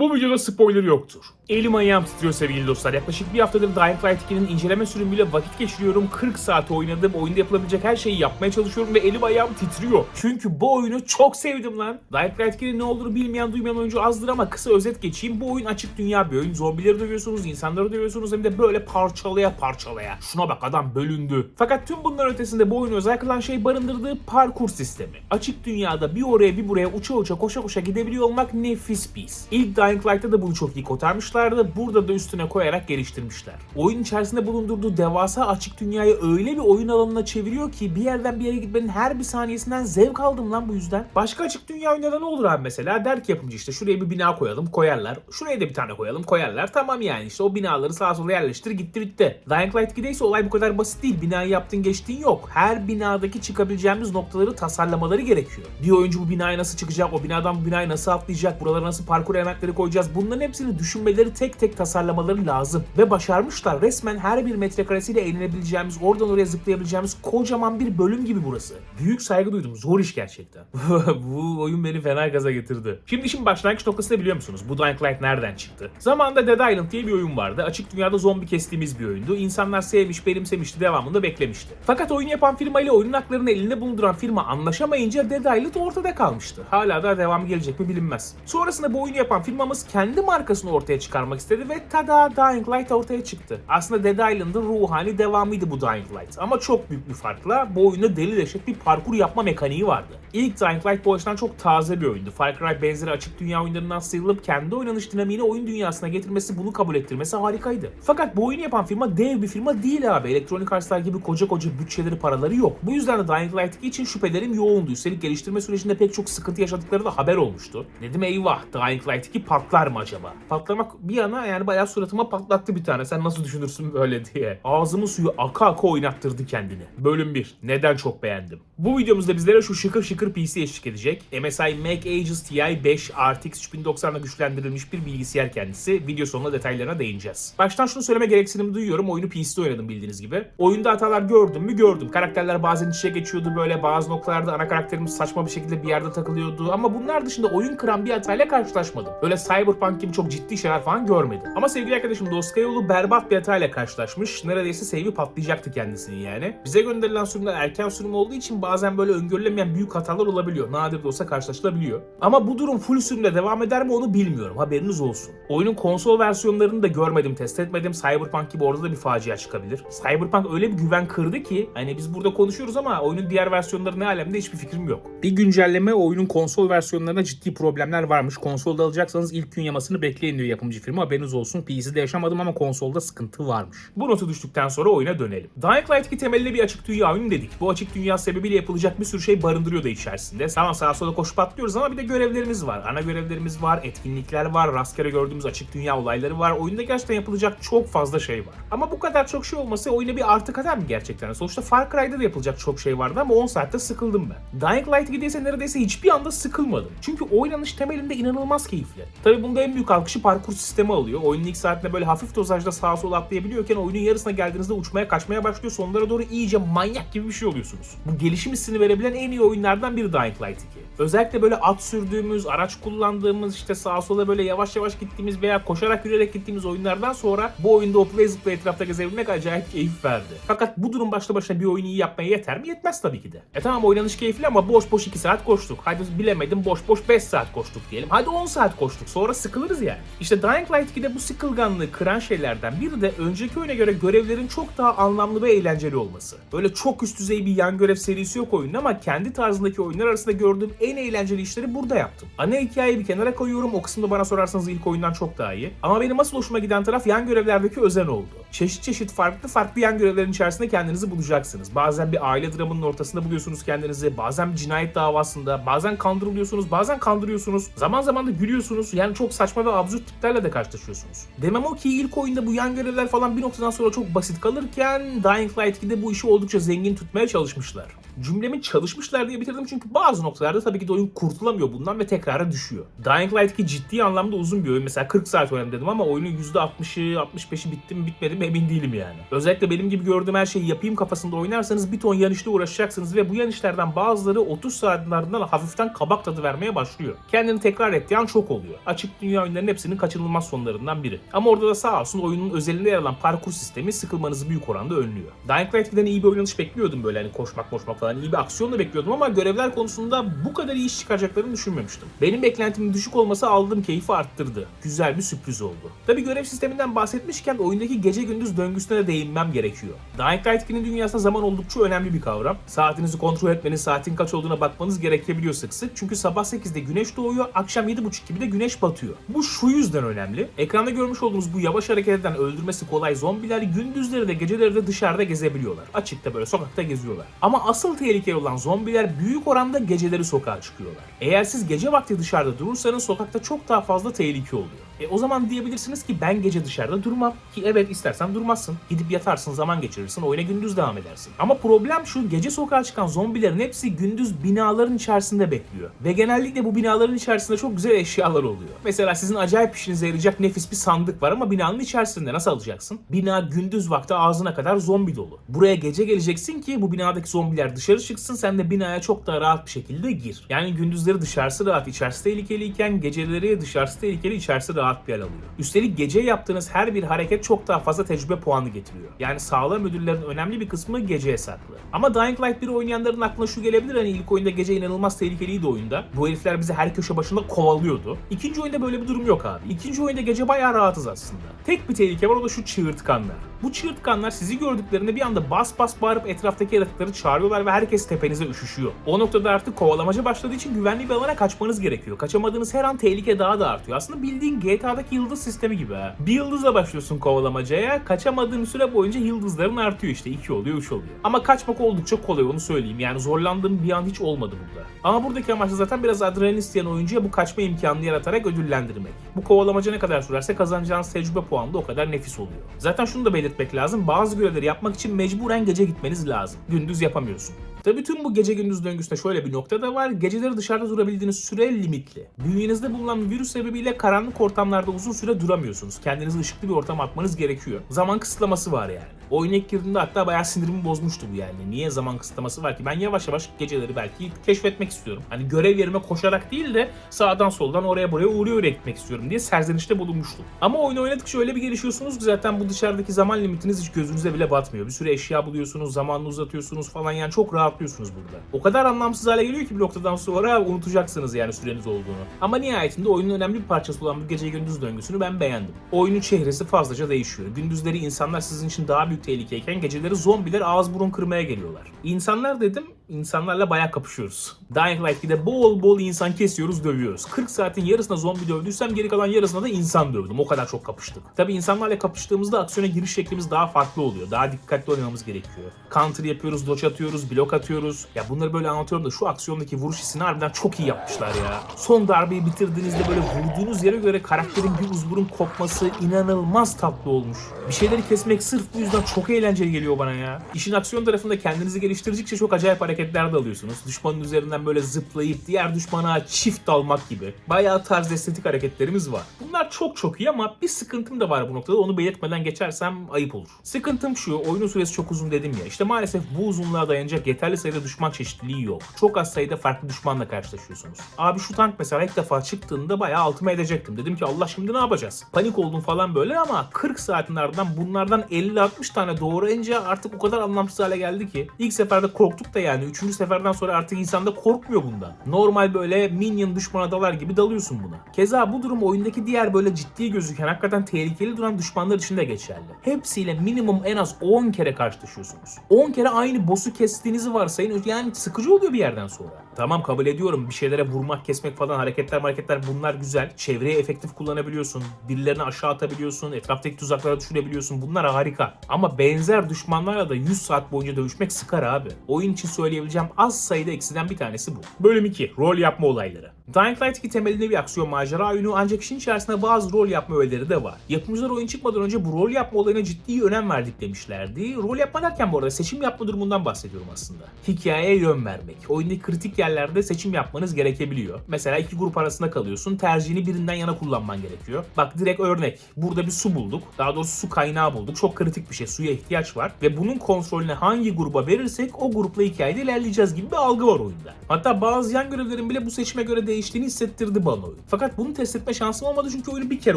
Bu videoda spoiler yoktur. Elim ayağım titriyor sevgili dostlar. Yaklaşık bir haftadır Dying Light 2'nin inceleme sürümüyle vakit geçiriyorum. 40 saat oynadım. Oyunda yapılabilecek her şeyi yapmaya çalışıyorum ve elim ayağım titriyor. Çünkü bu oyunu çok sevdim lan. Dying Light 2'nin ne olduğunu bilmeyen duymayan oyuncu azdır ama kısa özet geçeyim. Bu oyun açık dünya bir oyun. Zombileri dövüyorsunuz, insanları dövüyorsunuz hem de böyle parçalaya parçalaya. Şuna bak adam bölündü. Fakat tüm bunların ötesinde bu oyunu özel kılan şey barındırdığı parkur sistemi. Açık dünyada bir oraya bir buraya uça uça koşa koşa gidebiliyor olmak nefis bir. İlk Dying Light'ta da bunu çok iyi kotarmışlardı. Burada da üstüne koyarak geliştirmişler. Oyun içerisinde bulundurduğu devasa açık dünyayı öyle bir oyun alanına çeviriyor ki bir yerden bir yere gitmenin her bir saniyesinden zevk aldım lan bu yüzden. Başka açık dünya oyunlarda ne olur abi mesela? Der ki yapımcı işte şuraya bir bina koyalım koyarlar. Şuraya da bir tane koyalım koyarlar. Tamam yani işte o binaları sağa sola yerleştir gitti bitti. Dying Light 2'de ise olay bu kadar basit değil. Binayı yaptın geçtiğin yok. Her binadaki çıkabileceğimiz noktaları tasarlamaları gerekiyor. Bir oyuncu bu binaya nasıl çıkacak, o binadan bu binayı nasıl atlayacak, buralara nasıl parkur elementleri koyacağız. Bunların hepsini düşünmeleri tek tek tasarlamaları lazım. Ve başarmışlar. Resmen her bir metrekaresiyle eğlenebileceğimiz, oradan oraya zıplayabileceğimiz kocaman bir bölüm gibi burası. Büyük saygı duydum. Zor iş gerçekten. bu oyun beni fena gaza getirdi. Şimdi işin başlangıç noktası ne biliyor musunuz? Bu Dying Light nereden çıktı? Zamanında Dead Island diye bir oyun vardı. Açık dünyada zombi kestiğimiz bir oyundu. İnsanlar sevmiş, benimsemişti, devamında beklemişti. Fakat oyun yapan firma ile oyunun haklarını elinde bulunduran firma anlaşamayınca Dead Island ortada kalmıştı. Hala da devamı gelecek mi bilinmez. Sonrasında bu oyunu yapan firmamız kendi markasını ortaya çıkarmak istedi ve tada Dying Light ortaya çıktı. Aslında Dead Island'ın ruhani devamıydı bu Dying Light. Ama çok büyük bir farkla bu oyunda deli deşet bir parkur yapma mekaniği vardı. İlk Dying Light bu açıdan çok taze bir oyundu. Far Cry benzeri açık dünya oyunlarından sıyrılıp kendi oynanış dinamiğini oyun dünyasına getirmesi, bunu kabul ettirmesi harikaydı. Fakat bu oyunu yapan firma dev bir firma değil abi. Electronic Arts'lar gibi koca koca bütçeleri, paraları yok. Bu yüzden de Dying Light 2 için şüphelerim yoğundu. Üstelik geliştirme sürecinde pek çok sıkıntı yaşadıkları da haber olmuştu. Dedim eyvah Dying Light 2 patlar mı acaba? Patlamak bir yana yani bayağı suratıma patlattı bir tane. Sen nasıl düşünürsün böyle diye. Ağzımın suyu aka aka oynattırdı kendini. Bölüm 1. Neden çok beğendim? Bu videomuzda bizlere şu şıkır şıkır PC eşlik edecek. MSI Mac Aegis Ti 5 RTX 3090'la güçlendirilmiş bir bilgisayar kendisi. Video sonunda detaylarına değineceğiz. Baştan şunu söyleme gereksinimi duyuyorum. Oyunu PC'de oynadım bildiğiniz gibi. Oyunda hatalar gördüm mü gördüm. Karakterler bazen içe geçiyordu böyle. Bazı noktalarda ana karakterimiz saçma bir şekilde bir yerde takılıyordu. Ama bunlar dışında oyun kıran bir hatayla karşılaşmadım. Böyle Cyberpunk gibi çok ciddi şeyler falan görmedim. Ama sevgili arkadaşım Doskayolu berbat bir hatayla karşılaşmış. Neredeyse save'i patlayacaktı kendisinin yani. Bize gönderilen sürümler erken sürüm olduğu için bazen böyle öngörülemeyen büyük hatalar olabiliyor. Nadir de olsa karşılaşılabiliyor. Ama bu durum full sürümde devam eder mi onu bilmiyorum. Haberiniz olsun. Oyunun konsol versiyonlarını da görmedim, test etmedim. Cyberpunk gibi orada da bir facia çıkabilir. Cyberpunk öyle bir güven kırdı ki hani biz burada konuşuyoruz ama oyunun diğer versiyonları ne alemde hiçbir fikrim yok. Bir güncelleme oyunun konsol versiyonlarında ciddi problemler varmış. Konsolda alacaksanız ilk gün yamasını bekleyin diyor yapımcı firma. Haberiniz olsun. PC'de yaşamadım ama konsolda sıkıntı varmış. Bu notu düştükten sonra oyuna dönelim. Dying Light 2 temelli bir açık dünya oyunu dedik. Bu açık dünya sebebiyle yapılacak bir sürü şey barındırıyor da içerisinde. Tamam sağa sola koşup atlıyoruz ama bir de görevlerimiz var. Ana görevlerimiz var, etkinlikler var, rastgele gördüğümüz açık dünya olayları var. Oyunda gerçekten yapılacak çok fazla şey var. Ama bu kadar çok şey olması oyuna bir artı kadar mı gerçekten? Sonuçta Far Cry'da da yapılacak çok şey vardı ama 10 saatte sıkıldım ben. Dying Light 2'de ise neredeyse hiçbir anda sıkılmadım. Çünkü oynanış temelinde inanılmaz keyifli. Tabi bunda en büyük alkışı parkur sistemi alıyor. Oyunun ilk saatinde böyle hafif dozajda sağa sola atlayabiliyorken oyunun yarısına geldiğinizde uçmaya kaçmaya başlıyor. Sonlara doğru iyice manyak gibi bir şey oluyorsunuz. Bu gelişim hissini verebilen en iyi oyunlardan biri Dying Light 2. Özellikle böyle at sürdüğümüz, araç kullandığımız, işte sağa sola böyle yavaş yavaş gittiğimiz veya koşarak yürüyerek gittiğimiz oyunlardan sonra bu oyunda hoplaya zıplaya etrafta gezebilmek acayip keyif verdi. Fakat bu durum başlı başına bir oyunu iyi yapmaya yeter mi? Yetmez tabii ki de. E tamam oynanış keyifli ama boş boş 2 saat koştuk. Hadi bilemedim boş boş 5 saat koştuk diyelim. Hadi 10 saat koştuk. Sonra sıkılırız yani. İşte Dying Light 2'de bu sıkılganlığı kıran şeylerden biri de önceki oyuna göre görevlerin çok daha anlamlı ve eğlenceli olması. Böyle çok üst düzey bir yan görev serisi yok oyunda ama kendi tarzındaki oyunlar arasında gördüğüm en eğlenceli işleri burada yaptım. Ana hikayeyi bir kenara koyuyorum. O kısımda bana sorarsanız ilk oyundan çok daha iyi. Ama benim asıl hoşuma giden taraf yan görevlerdeki özen oldu. Çeşit çeşit farklı farklı yan görevlerin içerisinde kendinizi bulacaksınız. Bazen bir aile dramının ortasında buluyorsunuz kendinizi. Bazen bir cinayet davasında. Bazen kandırılıyorsunuz. Bazen kandırıyorsunuz. Zaman zaman da gülüyorsunuz. Yani çok saçma ve absürt tiplerle de karşılaşıyorsunuz. Demem o ki ilk oyunda bu yan görevler falan bir noktadan sonra çok basit kalırken Dying Light 2'de bu işi oldukça zengin tutmaya çalışmışlar. Cümlemi çalışmışlar diye bitirdim çünkü bazı noktalarda tabii ki de oyun kurtulamıyor bundan ve tekrara düşüyor. Dying Light 2 ciddi anlamda uzun bir oyun. Mesela 40 saat oynadım dedim ama oyunun %60'ı 65'i bitti mi bitmedi mi emin değilim yani. Özellikle benim gibi gördüğüm her şeyi yapayım kafasında oynarsanız bir ton yan uğraşacaksınız ve bu yan bazıları 30 saatin ardından hafiften kabak tadı vermeye başlıyor. Kendini tekrar ettiği an çok oluyor. Açık dünya oyunlarının hepsinin kaçınılmaz sonlarından biri. Ama orada da sağ olsun oyunun özelinde yer alan parkur sistemi sıkılmanızı büyük oranda önlüyor. Dying Light 2'den iyi bir oynanış bekliyordum böyle hani koşmak koşmak falan iyi bir aksiyon da bekliyordum ama görevler konusunda bu kadar iyi iş çıkaracaklarını düşünmemiştim. Benim beklentimin düşük olması aldığım keyfi arttırdı. Güzel bir sürpriz oldu. Tabi görev sisteminden bahsetmişken oyundaki gece gündüz döngüsüne de değinmem gerekiyor. Dying Light 2'nin dünyasında zaman oldukça önemli bir kavram. Saatinizi kontrol etmeniz, saatin kaç olduğuna bakmanız gerekebiliyor sık sık. Çünkü sabah 8'de güneş doğuyor, akşam 7.30 gibi de güneş batıyor. Bu şu yüzden önemli. Ekranda görmüş olduğunuz bu yavaş hareket eden öldürmesi kolay zombiler gündüzleri de geceleri de dışarıda gezebiliyorlar. Açıkta böyle sokakta geziyorlar. Ama asıl tehlikeli olan zombiler büyük oranda geceleri sokağa çıkıyorlar. Eğer siz gece vakti dışarıda durursanız sokakta çok daha fazla tehlike oluyor. E o zaman diyebilirsiniz ki ben gece dışarıda durmam. Ki evet istersen durmazsın. Gidip yatarsın, zaman geçirirsin, oyuna gündüz devam edersin. Ama problem şu, gece sokağa çıkan zombilerin hepsi gündüz binaların içerisinde bekliyor. Ve genellikle bu binaların içerisinde çok güzel eşyalar oluyor. Mesela sizin acayip işinize yarayacak nefis bir sandık var ama binanın içerisinde nasıl alacaksın? Bina gündüz vakti ağzına kadar zombi dolu. Buraya gece geleceksin ki bu binadaki zombiler dışarı çıksın sen de binaya çok daha rahat bir şekilde gir. Yani gündüzleri dışarısı rahat, içerisi tehlikeliyken geceleri dışarısı tehlikeli, içerisi rahat bir yer alıyor. Üstelik gece yaptığınız her bir hareket çok daha fazla tecrübe puanı getiriyor. Yani sağlam ödüllerin önemli bir kısmı geceye saklı. Ama Dying Light 1 oynayanların aklına şu gelebilir hani ilk oyunda gece inanılmaz tehlikeliydi oyunda. Bu herifler bizi her köşe başında kovalıyordu. İkinci oyunda böyle bir durum yok abi. İkinci oyunda gece bayağı rahatız aslında. Tek bir tehlike var o da şu çığırtkanlar. Bu çığırtkanlar sizi gördüklerinde bir anda bas bas bağırıp etraftaki yaratıkları çağırıyorlar ve herkes tepenize üşüşüyor. O noktada artık kovalamaca başladığı için güvenli bir alana kaçmanız gerekiyor. Kaçamadığınız her an tehlike daha da artıyor. Aslında bildiğin GTA'daki yıldız sistemi gibi ha. Bir yıldızla başlıyorsun kovalamacaya. Kaçamadığın süre boyunca yıldızların artıyor işte. 2 oluyor 3 oluyor. Ama kaçmak oldukça kolay onu söyleyeyim. Yani zorlandığım bir an hiç olmadı burada. Ama buradaki amaç zaten biraz adrenalin isteyen oyuncuya bu kaçma imkanını yaratarak ödüllendirmek. Bu kovalamaca ne kadar sürerse kazanacağınız tecrübe puanı da o kadar nefis oluyor. Zaten şunu da belirtmek lazım. Bazı görevleri yapmak için mecburen gece gitmeniz lazım. Gündüz yapamıyorsun. Tabii tüm bu gece gündüz döngüsünde şöyle bir nokta da var. Geceleri dışarıda durabildiğiniz süre limitli. Bünyenizde bulunan virüs sebebiyle karanlık ortamlarda uzun süre duramıyorsunuz. Kendinizi ışıklı bir ortama atmanız gerekiyor. Zaman kısıtlaması var yani. Oyuna ilk girdiğimde hatta bayağı sinirimi bozmuştu bu yani. Niye zaman kısıtlaması var ki? Ben yavaş yavaş geceleri belki keşfetmek istiyorum. Hani görev yerime koşarak değil de sağdan soldan oraya buraya uğruyor uğraya gitmek istiyorum diye serzenişte bulunmuştum. Ama oyunu oynadıkça öyle bir gelişiyorsunuz ki zaten bu dışarıdaki zaman limitiniz hiç gözünüze bile batmıyor. Bir sürü eşya buluyorsunuz, zamanını uzatıyorsunuz falan yani çok rahatlıyorsunuz burada. O kadar anlamsız hale geliyor ki bir noktadan sonra unutacaksınız yani süreniz olduğunu. Ama nihayetinde oyunun önemli bir parçası olan bu gece gündüz döngüsünü ben beğendim. Oyunun çehresi fazlaca değişiyor. Gündüzleri insanlar sizin için daha büyük tehlikeyken geceleri zombiler ağız burun kırmaya geliyorlar. İnsanlar dedim, insanlarla bayağı kapışıyoruz. Dying Light 2'de bol bol insan kesiyoruz, dövüyoruz. 40 saatin yarısında zombi dövdüysem geri kalan yarısında da insan dövdüm. O kadar çok kapıştık. Tabi insanlarla kapıştığımızda aksiyona giriş şeklimiz daha farklı oluyor. Daha dikkatli oynamamız gerekiyor. Counter yapıyoruz, dodge atıyoruz, blok atıyoruz. Ya bunları böyle anlatıyorum da şu aksiyondaki vuruş hissini harbiden çok iyi yapmışlar ya. Son darbeyi bitirdiğinizde böyle vurduğunuz yere göre karakterin bir uzburun kopması inanılmaz tatlı olmuş. Bir şeyleri kesmek sırf bu yüzden çok eğlenceli geliyor bana ya. İşin aksiyon tarafında kendinizi geliştirdikçe çok acayip hareketler de alıyorsunuz. Düşmanın üzerinden böyle zıplayıp diğer düşmana çift dalmak gibi. Bayağı tarz estetik hareketlerimiz var. Bunlar çok çok iyi ama bir sıkıntım da var bu noktada. Onu belirtmeden geçersem ayıp olur. Sıkıntım şu, oyunun süresi çok uzun dedim ya. İşte maalesef bu uzunluğa dayanacak yeterli sayıda düşman çeşitliliği yok. Çok az sayıda farklı düşmanla karşılaşıyorsunuz. Abi şu tank mesela ilk defa çıktığında bayağı altıma edecektim. Dedim ki Allah şimdi ne yapacağız? Panik oldum falan böyle ama 40 saatin ardından bunlardan 50-60 tane doğrayınca artık o kadar anlamsız hale geldi ki. İlk seferde korktuk da yani. Üçüncü seferden sonra artık insan da korkmuyor bundan. Normal böyle minion düşmana dalar gibi dalıyorsun buna. Keza bu durum oyundaki diğer böyle ciddi gözüken hakikaten tehlikeli duran düşmanlar için de geçerli. Hepsiyle minimum en az 10 kere karşılaşıyorsunuz. 10 kere aynı boss'u kestiğinizi varsayın. Yani sıkıcı oluyor bir yerden sonra. Tamam kabul ediyorum bir şeylere vurmak, kesmek falan hareketler hareketler bunlar güzel. Çevreye efektif kullanabiliyorsun. Birilerini aşağı atabiliyorsun. Etraftaki tuzaklara düşürebiliyorsun. Bunlar harika. Ama benzer düşmanlarla da 100 saat boyunca dövüşmek sıkar abi. Oyun için söyleyebileceğim az sayıda eksiden bir tanesi bu. Bölüm 2. Rol yapma olayları. Dying Light 2 temelinde bir aksiyon macera oyunu ancak işin içerisinde bazı rol yapma öğeleri de var. Yapımcılar oyun çıkmadan önce bu rol yapma olayına ciddi önem verdik demişlerdi. Rol yapma derken bu arada seçim yapma durumundan bahsediyorum aslında. Hikayeye yön vermek. Oyundaki kritik yerlerde seçim yapmanız gerekebiliyor. Mesela iki grup arasında kalıyorsun. Tercihini birinden yana kullanman gerekiyor. Bak direkt örnek. Burada bir su bulduk. Daha doğrusu su kaynağı bulduk. Çok kritik bir şey. Suya ihtiyaç var. Ve bunun kontrolünü hangi gruba verirsek o grupla hikayede ilerleyeceğiz gibi bir algı var oyunda. Hatta bazı yan görevlerin bile bu seçime göre değiştiğini hissettirdi bana oyun. Fakat bunu test etme şansım olmadı çünkü oyunu bir kere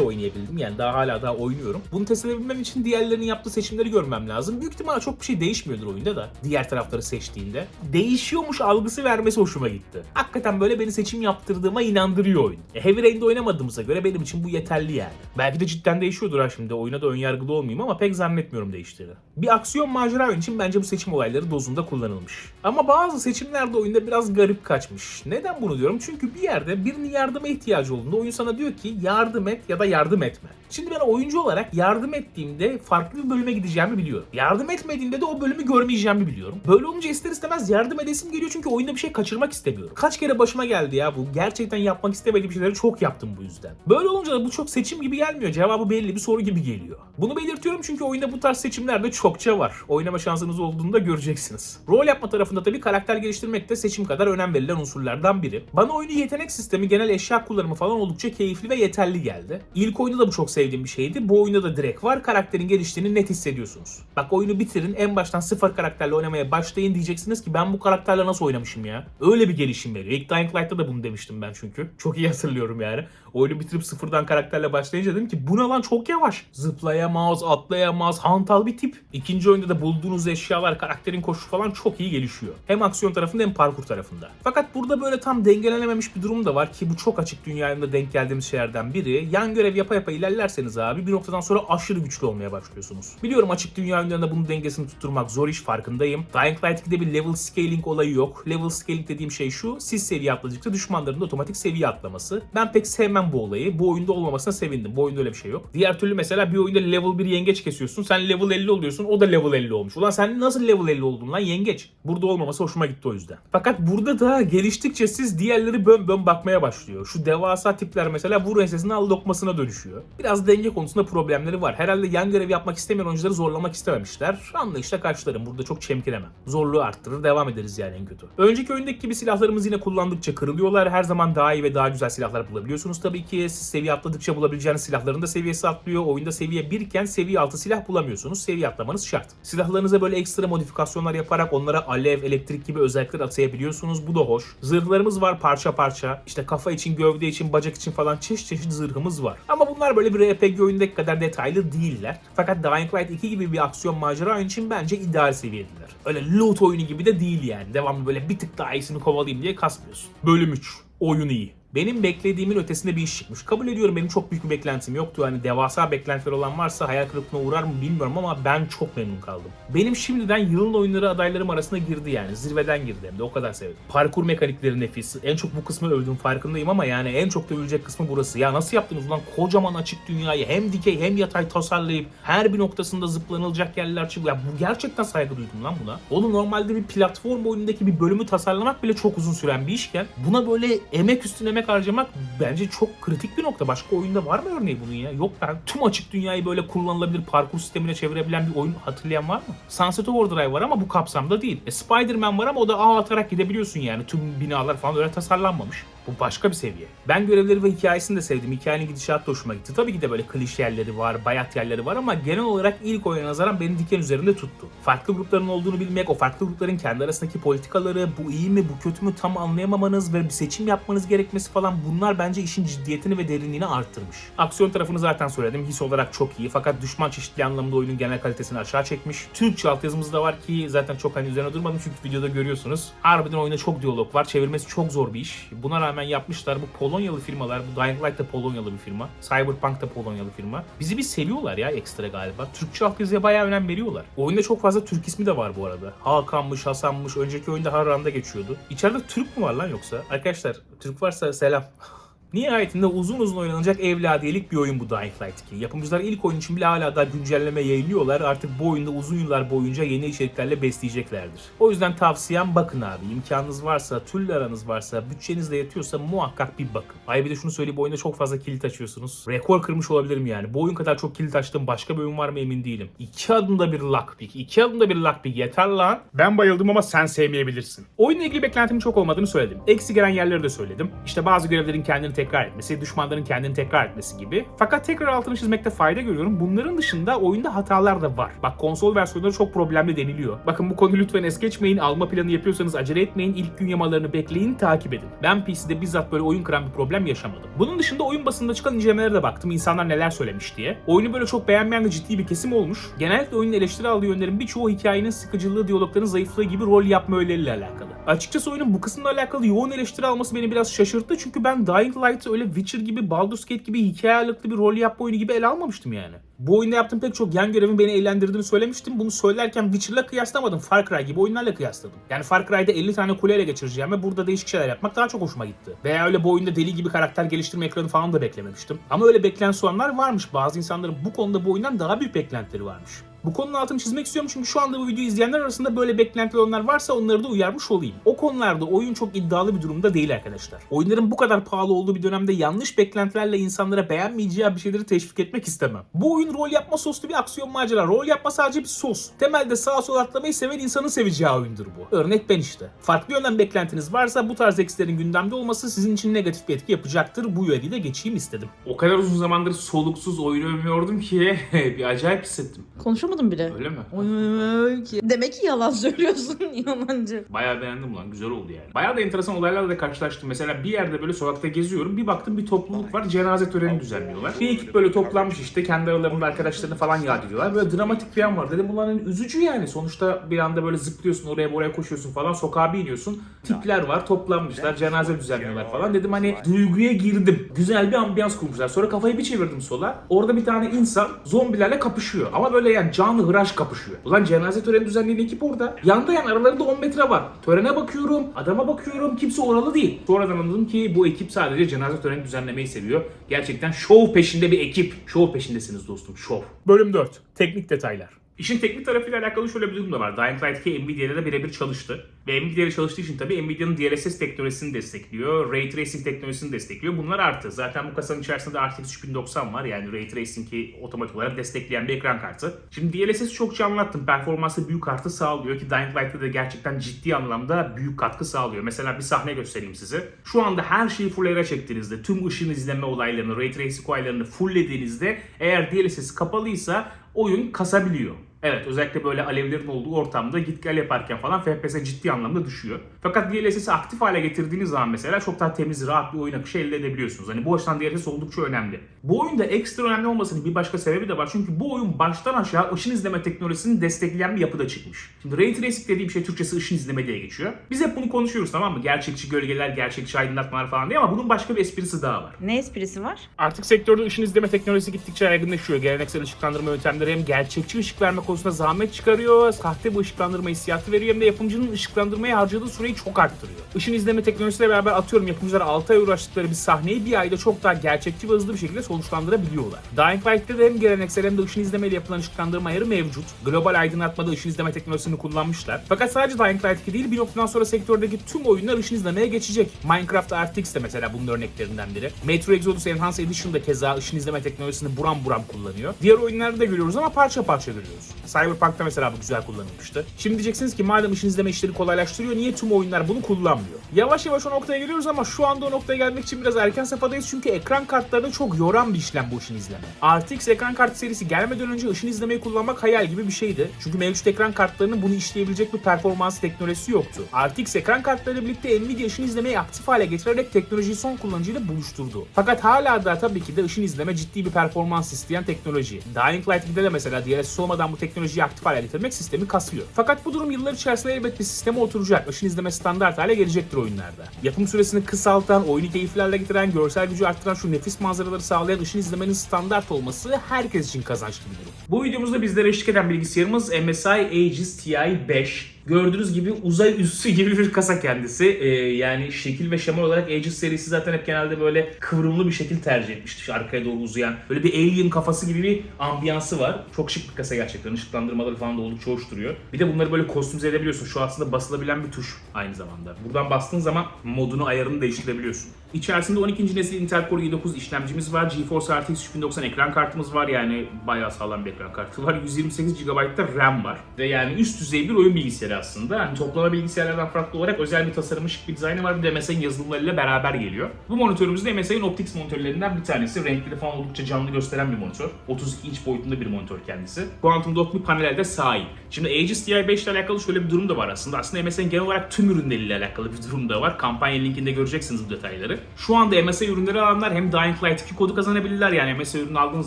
oynayabildim. Yani daha hala daha oynuyorum. Bunu test edebilmem için diğerlerinin yaptığı seçimleri görmem lazım. Büyük ihtimalle çok bir şey değişmiyordur oyunda da. Diğer tarafları seçtiğinde. Değişiyormuş algısı vermesi hoşuma gitti. Hakikaten böyle beni seçim yaptırdığıma inandırıyor oyun. E, Heavy Rain'de oynamadığımıza göre benim için bu yeterli yani. Belki de cidden değişiyordur ha şimdi. Oyuna da önyargılı olmayayım ama pek zannetmiyorum değiştiğini. Bir aksiyon macera oyun için bence bu seçim olayları dozunda kullanılmış. Ama bazı seçimler de oyunda biraz garip kaçmış. Neden bunu diyorum? Çünkü bir yerde birinin yardıma ihtiyacı olduğunda oyun sana diyor ki yardım et ya da yardım etme. Şimdi ben oyuncu olarak yardım ettiğimde farklı bir bölüme gideceğimi biliyorum. Yardım etmediğimde de o bölümü görmeyeceğimi biliyorum. Böyle olunca ister istemez yardım edesim geliyor çünkü oyunda bir şey kaçırmak istemiyorum. Kaç kere başıma geldi ya bu. Gerçekten yapmak istemediğim şeyleri çok yaptım bu yüzden. Böyle olunca da bu çok seçim gibi gelmiyor. Cevabı belli bir soru gibi geliyor. Bunu belirtiyorum çünkü oyunda bu tarz seçimler de çokça var. Oynama şansınız olduğunda göreceksiniz. Rol yapma tarafında tabii karakter geliştirmek de seçim kadar önem verilen unsurlardan biri. Bana oyunu yetenek sistemi, genel eşya kullanımı falan oldukça keyifli ve yeterli geldi. İlk oyunda da bu çok sevdiğim bir şeydi. Bu oyunda da direkt var. Karakterin geliştiğini net hissediyorsunuz. Bak oyunu bitirin. En baştan sıfır karakterle oynamaya başlayın diyeceksiniz ki ben bu karakterle nasıl oynamışım ya? Öyle bir gelişim veriyor. İlk Dying Light'ta da bunu demiştim ben çünkü. Çok iyi hatırlıyorum yani. Oyunu bitirip sıfırdan karakterle başlayınca dedim ki bu ne lan çok yavaş. Zıplayamaz, atlayamaz, hantal bir tip. İkinci oyunda da bulduğunuz eşyalar, karakterin koşu falan çok iyi gelişiyor. Hem aksiyon tarafında hem parkur tarafında. Fakat burada böyle tam dengelenememiş bir durum da var ki bu çok açık dünyayında denk geldiğimiz şeylerden biri. Yan görev yapa yapa ilerlerseniz abi bir noktadan sonra aşırı güçlü olmaya başlıyorsunuz. Biliyorum açık dünya oyunlarında bunun dengesini tutturmak zor iş farkındayım. Dying Light 2'de bir level scaling olayı yok. Level scaling dediğim şey şu. Siz seviye atladıkça düşmanların da otomatik seviye atlaması. Ben pek sevmem bu olayı. Bu oyunda olmamasına sevindim. Bu oyunda öyle bir şey yok. Diğer türlü mesela bir oyunda level 1 yengeç kesiyorsun. Sen level 50 oluyorsun. O da level 50 olmuş. Ulan sen nasıl level 50 oldun lan yengeç? Burada olmaması hoşuma gitti o yüzden. Fakat burada da geliştikçe siz diğerleri bön bön bakmaya başlıyor. Şu devasa tipler mesela vur ensesini al lokmasına dönüşüyor. Biraz denge konusunda problemleri var. Herhalde yan görev yapmak istemeyen oyuncuları zorlamak istememişler. Anlayışla karşılarım. Burada çok çemkiremem. Zorluğu arttırır. Devam ederiz yani en kötü. Önceki oyundaki gibi silahlarımız yine kullandıkça kırılıyorlar. Her zaman daha iyi ve daha güzel silahlar bulabiliyorsunuz tabii ki. Siz seviye atladıkça bulabileceğiniz silahların da seviyesi atlıyor. Oyunda seviye 1 iken seviye 6 silah bulamıyorsunuz. Seviye atlamanız şart. Silahlarınıza böyle ekstra modifikasyonlar yaparak onlara alev, elektrik gibi özellikler atayabiliyorsunuz. Bu da hoş. Zırhlarımız var parça parça. İşte kafa için, gövde için, bacak için falan çeşit çeşit zırhımız var. Ama bunlar böyle bir RPG oyundaki kadar detaylı değiller. Fakat Dying Light 2 gibi bir aksiyon macera oyunu için bence ideal seviyedeler. Öyle loot oyunu gibi de değil yani. Devamlı böyle bir tık daha iyisini kovalayayım diye kasmıyorsun. Bölüm 3. Oyun iyi. Benim beklediğimin ötesinde bir iş çıkmış. Kabul ediyorum benim çok büyük bir beklentim yoktu. Hani devasa beklentiler olan varsa hayal kırıklığına uğrar mı bilmiyorum ama ben çok memnun kaldım. Benim şimdiden yılın oyunları adaylarım arasına girdi yani. Zirveden girdi hem de o kadar sevdim. Parkur mekanikleri nefis. En çok bu kısmı övdüm farkındayım ama yani en çok da övülecek kısmı burası. Ya nasıl yaptınız ulan kocaman açık dünyayı hem dikey hem yatay tasarlayıp her bir noktasında zıplanılacak yerler çıkıyor. Ya bu gerçekten saygı duydum lan buna. Oğlum normalde bir platform oyunundaki bir bölümü tasarlamak bile çok uzun süren bir işken buna böyle emek üstüne emek harcamak bence çok kritik bir nokta. Başka oyunda var mı örneği bunun ya? Yok ben tüm açık dünyayı böyle kullanılabilir parkur sistemine çevirebilen bir oyun hatırlayan var mı? Sunset Overdrive var ama bu kapsamda değil. E, Spider-Man var ama o da ağ atarak gidebiliyorsun yani. Tüm binalar falan öyle tasarlanmamış. Bu başka bir seviye. Ben görevleri ve hikayesini de sevdim. Hikayenin gidişatı hoşuma gitti. Tabii ki de böyle klişe yerleri var, bayat yerleri var ama genel olarak ilk oyuna nazaran beni diken üzerinde tuttu. Farklı grupların olduğunu bilmek, o farklı grupların kendi arasındaki politikaları, bu iyi mi, bu kötü mü tam anlayamamanız ve bir seçim yapmanız gerekmesi falan bunlar bence işin ciddiyetini ve derinliğini arttırmış. Aksiyon tarafını zaten söyledim. His olarak çok iyi fakat düşman çeşitli anlamda oyunun genel kalitesini aşağı çekmiş. Türkçe altyazımız da var ki zaten çok hani üzerine durmadım çünkü videoda görüyorsunuz. Harbiden oyunda çok diyalog var. Çevirmesi çok zor bir iş. Buna rağmen yapmışlar. Bu Polonyalı firmalar, bu Dying Light da Polonyalı bir firma. Cyberpunk da Polonyalı firma. Bizi bir seviyorlar ya ekstra galiba. Türkçe altyazıya bayağı önem veriyorlar. Oyunda çok fazla Türk ismi de var bu arada. Hakan'mış, Hasan'mış. Önceki oyunda Harran'da geçiyordu. İçeride Türk mü var lan yoksa? Arkadaşlar Türk varsa selam. Nihayetinde uzun uzun oynanacak evladiyelik bir oyun bu Dying Light 2. Yapımcılar ilk oyun için bile hala daha güncelleme yayınlıyorlar. Artık bu oyunda uzun yıllar boyunca yeni içeriklerle besleyeceklerdir. O yüzden tavsiyem bakın abi. İmkanınız varsa, türlü aranız varsa, bütçeniz de yetiyorsa muhakkak bir bakın. Ay bir de şunu söyleyeyim bu oyunda çok fazla kilit açıyorsunuz. Rekor kırmış olabilirim yani. Bu oyun kadar çok kilit açtığım başka bir oyun var mı emin değilim. İki adımda bir lockpick. iki adımda bir lockpick yeter lan. Ben bayıldım ama sen sevmeyebilirsin. Oyunla ilgili beklentimin çok olmadığını söyledim. Eksi gelen yerleri de söyledim. İşte bazı görevlerin kendini tekrar etmesi, düşmanların kendini tekrar etmesi gibi. Fakat tekrar altını çizmekte fayda görüyorum. Bunların dışında oyunda hatalar da var. Bak konsol versiyonları çok problemli deniliyor. Bakın bu konuyu lütfen es geçmeyin. Alma planı yapıyorsanız acele etmeyin. İlk gün yamalarını bekleyin, takip edin. Ben PC'de bizzat böyle oyun kıran bir problem yaşamadım. Bunun dışında oyun basında çıkan incelemelere de baktım. İnsanlar neler söylemiş diye. Oyunu böyle çok beğenmeyen de ciddi bir kesim olmuş. Genellikle oyunun eleştiri aldığı yönlerin birçoğu hikayenin sıkıcılığı, diyalogların zayıflığı gibi rol yapma öğeleriyle alakalı. Açıkçası oyunun bu kısımla alakalı yoğun eleştiri alması beni biraz şaşırttı. Çünkü ben Dying Light'ı öyle Witcher gibi, Baldur's Gate gibi hikaye ağırlıklı bir rol yapma oyunu gibi ele almamıştım yani. Bu oyunda yaptığım pek çok yan görevin beni eğlendirdiğini söylemiştim. Bunu söylerken Witcher'la kıyaslamadım. Far Cry gibi oyunlarla kıyasladım. Yani Far Cry'da 50 tane kuleyle geçireceğim ve burada değişik şeyler yapmak daha çok hoşuma gitti. Veya öyle bu oyunda deli gibi karakter geliştirme ekranı falan da beklememiştim. Ama öyle bekleyen soğanlar varmış. Bazı insanların bu konuda bu oyundan daha büyük beklentileri varmış. Bu konunun altını çizmek istiyorum çünkü şu anda bu videoyu izleyenler arasında böyle beklentiler olanlar varsa onları da uyarmış olayım. O konularda oyun çok iddialı bir durumda değil arkadaşlar. Oyunların bu kadar pahalı olduğu bir dönemde yanlış beklentilerle insanlara beğenmeyeceği bir şeyleri teşvik etmek istemem. Bu oyun rol yapma soslu bir aksiyon macera. Rol yapma sadece bir sos. Temelde sağa sola atlamayı seven insanın seveceği oyundur bu. Örnek ben işte. Farklı yönden beklentiniz varsa bu tarz eksilerin gündemde olması sizin için negatif bir etki yapacaktır. Bu uyarıyı da geçeyim istedim. O kadar uzun zamandır soluksuz oyun övmüyordum ki bir acayip hissettim. Konuşamadım bile. Öyle mi? Oy, ki. Demek ki yalan söylüyorsun yalancı. Bayağı beğendim lan. Güzel oldu yani. Bayağı da enteresan olaylarla da karşılaştım. Mesela bir yerde böyle sokakta geziyorum. Bir baktım bir topluluk var. Cenaze töreni düzenliyorlar. Bir ekip böyle toplanmış işte. Kendi aralarında arkadaşlarını falan yad ediyorlar. Böyle dramatik bir an var. Dedim ulan hani üzücü yani. Sonuçta bir anda böyle zıplıyorsun oraya buraya koşuyorsun falan. Sokağa bir iniyorsun. Tipler var. Toplanmışlar. Cenaze düzenliyorlar falan. Dedim hani duyguya girdim. Güzel bir ambiyans kurmuşlar. Sonra kafayı bir çevirdim sola. Orada bir tane insan zombilerle kapışıyor. Ama böyle yani canlı hıraş kapışıyor. Ulan cenaze töreni düzenleyen ekip orada. Yanda yan aralarında 10 metre var. Törene bakıyorum, adama bakıyorum. Kimse oralı değil. Sonradan anladım ki bu ekip sadece cenaze töreni düzenlemeyi seviyor. Gerçekten şov peşinde bir ekip. Şov peşindesiniz dostum, şov. Bölüm 4. Teknik detaylar. İşin teknik tarafıyla alakalı şöyle bir durum da var. Dying Light 2 Nvidia'da da birebir çalıştı. Ve Nvidia ile çalıştığı için tabii Nvidia'nın DLSS teknolojisini destekliyor. Ray Tracing teknolojisini destekliyor. Bunlar artı. Zaten bu kasanın içerisinde RTX 3090 var. Yani Ray Tracing'i otomatik olarak destekleyen bir ekran kartı. Şimdi DLSS'i çokça anlattım. Performansı büyük artı sağlıyor ki Dying Light'ta da gerçekten ciddi anlamda büyük katkı sağlıyor. Mesela bir sahne göstereyim size. Şu anda her şeyi full air'a çektiğinizde, tüm ışın izleme olaylarını, Ray Tracing olaylarını fulllediğinizde eğer DLSS kapalıysa oyun kasabiliyor. Evet özellikle böyle alevlerin olduğu ortamda git gel yaparken falan FPS ciddi anlamda düşüyor. Fakat DLSS'i aktif hale getirdiğiniz zaman mesela çok daha temiz, rahat bir oyun akışı elde edebiliyorsunuz. Hani bu açıdan DLSS oldukça önemli. Bu oyunda ekstra önemli olmasının bir başka sebebi de var. Çünkü bu oyun baştan aşağı ışın izleme teknolojisini destekleyen bir yapıda çıkmış. Şimdi Ray Tracing dediğim şey Türkçesi ışın izleme diye geçiyor. Biz hep bunu konuşuyoruz tamam mı? Gerçekçi gölgeler, gerçekçi aydınlatmalar falan diye ama bunun başka bir esprisi daha var. Ne esprisi var? Artık sektörde ışın izleme teknolojisi gittikçe yaygınlaşıyor. Geleneksel ışıklandırma yöntemleri hem gerçekçi ışık verme konusunda zahmet çıkarıyor, sahte bir ışıklandırma hissiyatı veriyor hem de yapımcının ışıklandırmaya harcadığı süreyi çok arttırıyor. Işın izleme teknolojisiyle beraber atıyorum yapımcılar 6 ay uğraştıkları bir sahneyi bir ayda çok daha gerçekçi ve hızlı bir şekilde sonuçlandırabiliyorlar. Dying Light'te de hem geleneksel hem de ışın izlemeyle yapılan ışıklandırma ayarı mevcut. Global aydınlatmada ışın izleme teknolojisini kullanmışlar. Fakat sadece Dying Light 2 değil bir noktadan sonra sektördeki tüm oyunlar ışın izlemeye geçecek. Minecraft RTX de mesela bunun örneklerinden biri. Metro Exodus Enhanced Edition da keza ışın izleme teknolojisini buram buram kullanıyor. Diğer oyunlarda da görüyoruz ama parça parça görüyoruz. Cyberpunk'ta mesela bu güzel kullanılmıştı. Şimdi diyeceksiniz ki madem ışın izleme işleri kolaylaştırıyor niye tüm oyunlar bunu kullanmıyor? Yavaş yavaş o noktaya geliyoruz ama şu anda o noktaya gelmek için biraz erken safhadayız çünkü ekran kartlarını çok yoran bir işlem bu ışın izleme. RTX ekran kartı serisi gelmeden önce ışın izlemeyi kullanmak hayal gibi bir şeydi. Çünkü mevcut ekran kartlarının bunu işleyebilecek bir performans teknolojisi yoktu. RTX ekran kartlarıyla birlikte Nvidia ışın izlemeyi aktif hale getirerek teknolojiyi son kullanıcıyla buluşturdu. Fakat hala da tabii ki de ışın izleme ciddi bir performans isteyen teknoloji. Dying Light 2'de de mesela DLSS olmadan bu teknolojiyi aktif hale getirmek sistemi kasıyor. Fakat bu durum yıllar içerisinde elbet bir sisteme oturacak. Işın izleme standart hale gelecektir oyunlarda. Yapım süresini kısaltan, oyunu keyiflerle getiren, görsel gücü arttıran şu nefis manzaraları sağlayan ışın izlemenin standart olması herkes için kazançlı bir durum. Bu videomuzda bizlere eşlik eden bilgisayarımız MSI Aegis Ti 5. Gördüğünüz gibi uzay üssü gibi bir kasa kendisi. Ee, yani şekil ve şema olarak Aegis serisi zaten hep genelde böyle kıvrımlı bir şekil tercih etmişti. Arkaya doğru uzayan. Böyle bir alien kafası gibi bir ambiyansı var. Çok şık bir kasa gerçekten. Işıklandırmaları falan da oldukça hoş duruyor. Bir de bunları böyle kostümize edebiliyorsun. Şu aslında basılabilen bir tuş aynı zamanda. Buradan bastığın zaman modunu ayarını değiştirebiliyorsun. İçerisinde 12. nesil Intel Core i9 işlemcimiz var. GeForce RTX 3090 ekran kartımız var. Yani bayağı sağlam bir ekran kartı var. 128 GB da RAM var. Ve yani üst düzey bir oyun bilgisayarı aslında. Hani toplama bilgisayarlardan farklı olarak özel bir tasarımı, şık bir dizaynı var. Bir de MSI'nin yazılımlarıyla beraber geliyor. Bu monitörümüz de MSI'nin Optix monitörlerinden bir tanesi. Renkleri falan oldukça canlı gösteren bir monitör. 32 inç boyutunda bir monitör kendisi. Quantum bir panele de sahip. Şimdi Aegis Ti 5 ile alakalı şöyle bir durum da var aslında. Aslında MSI'nin genel olarak tüm ürünleriyle alakalı bir durum da var. Kampanya linkinde göreceksiniz bu detayları. Şu anda MSI ürünleri alanlar hem Dying Light 2 kodu kazanabilirler. Yani MSI ürünü aldığınız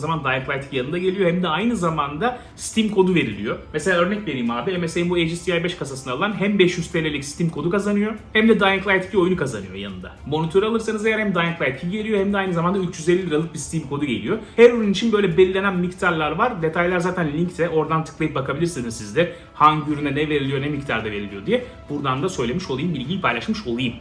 zaman Dying Light 2 yanında geliyor. Hem de aynı zamanda Steam kodu veriliyor. Mesela örnek vereyim abi. MSI'nin bu Aegis Ti 5 kasasını alan hem 500 TL'lik Steam kodu kazanıyor hem de Dying Light 2 oyunu kazanıyor yanında. Monitör alırsanız eğer hem Dying Light 2 geliyor hem de aynı zamanda 350 liralık bir Steam kodu geliyor. Her ürün için böyle belirlenen miktarlar var. Detaylar zaten linkte. Oradan tıklayıp bakabilirsiniz siz de. Hangi ürüne ne veriliyor, ne miktarda veriliyor diye. Buradan da söylemiş olayım, bilgiyi paylaşmış olayım.